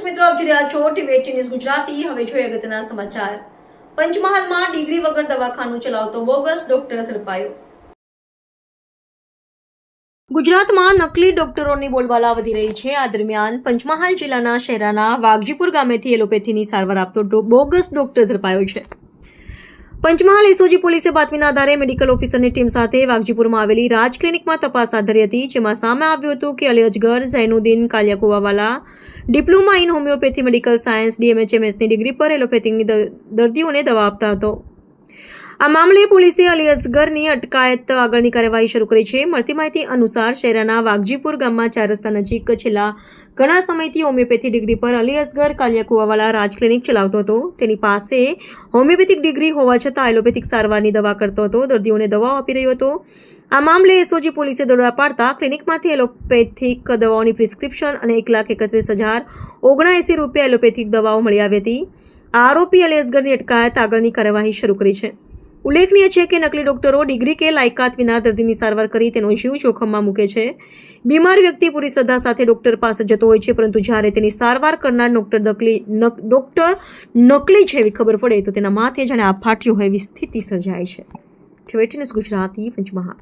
દર્શક મિત્રો, આપ જોઈ રહ્યા છો ટીવી ન્યૂઝ ગુજરાતી, હવે જોઈએ અગત્યના સમાચાર. પંચમહાલમાં ડિગ્રી વગર દવાખાનું ચલાવતો બોગસ ડોક્ટર ઝડપાયો. ગુજરાતમાં નકલી ડોક્ટરોની બોલબાલા વધી રહી છે. આ દરમિયાન પંચમહાલ જિલ્લાના શહેરાના વાઘજીપુર ગામેથી એલોપેથીની સારવાર આપતો બોગસ ડોક્ટર ઝડપાયો છે. પંચમહાલ એસઓજી પોલીસે બાતમીના આધારે મેડિકલ ઓફિસરની ટીમ સાથે વાઘજીપુરમાં આવેલી રાજ ક્લિનિકમાં તપાસ હાથ ધરી હતી, જેમાં સામે આવ્યું હતું કે Ali Ajgar, Zainuddin Kaliyakuvawala, diploma in homeopathy medical science ડીએમએચએમએસની degree પર એલોપેથિકની દર્દીઓને દવા આપતા હતો. આ મામલે પોલીસે અલી અસગરની અટકાયત આગળની કાર્યવાહી શરૂ કરી છે. મળતી માહિતી અનુસાર શહેરાના વાઘજીપુર ગામમાં ચાર રસ્તા નજીક છેલ્લા ઘણા સમયથી હોમિયોપેથી ડિગ્રી પર અલી અસગર કાલિયાકુવાવાલા રાજ ક્લિનિક ચલાવતો હતો. તેની પાસે હોમિયોપેથિક ડિગ્રી હોવા છતાં એલોપેથિક સારવારની દવા કરતો હતો. દર્દીઓને દવાઓ આપી રહ્યો હતો. આ મામલે એસઓજી પોલીસે દોડા પાડતા ક્લિનિકમાંથી એલોપેથિક દવાઓની પ્રિસ્ક્રિપ્શન અને એક લાખ એકત્રીસ હજાર ઓગણએંસી રૂપિયા એલોપેથિક દવાઓ મળી આવી હતી. આરોપી અલી અસગરની અટકાયત આગળની કાર્યવાહી શરૂ કરી છે. ઉલ્લેખનીય છે કે નકલી ડોક્ટરો ડિગ્રી કે લાયકાત વિના દર્દીની સારવાર કરી તેનો જીવ જોખમમાં મૂકે છે. બીમાર વ્યક્તિ પૂરી શ્રદ્ધા સાથે ડોક્ટર પાસે જતો હોય છે, પરંતુ જ્યારે તેની સારવાર કરનાર ડોક્ટર નકલી ડોક્ટર નકલી છે એવી ખબર પડે, તો તેના માથે જાણે આ ફાટ્યું હોય એવી સ્થિતિ સર્જાય છે. ટ્વેટીનસ ગુજરાતી, પંચમહાલ.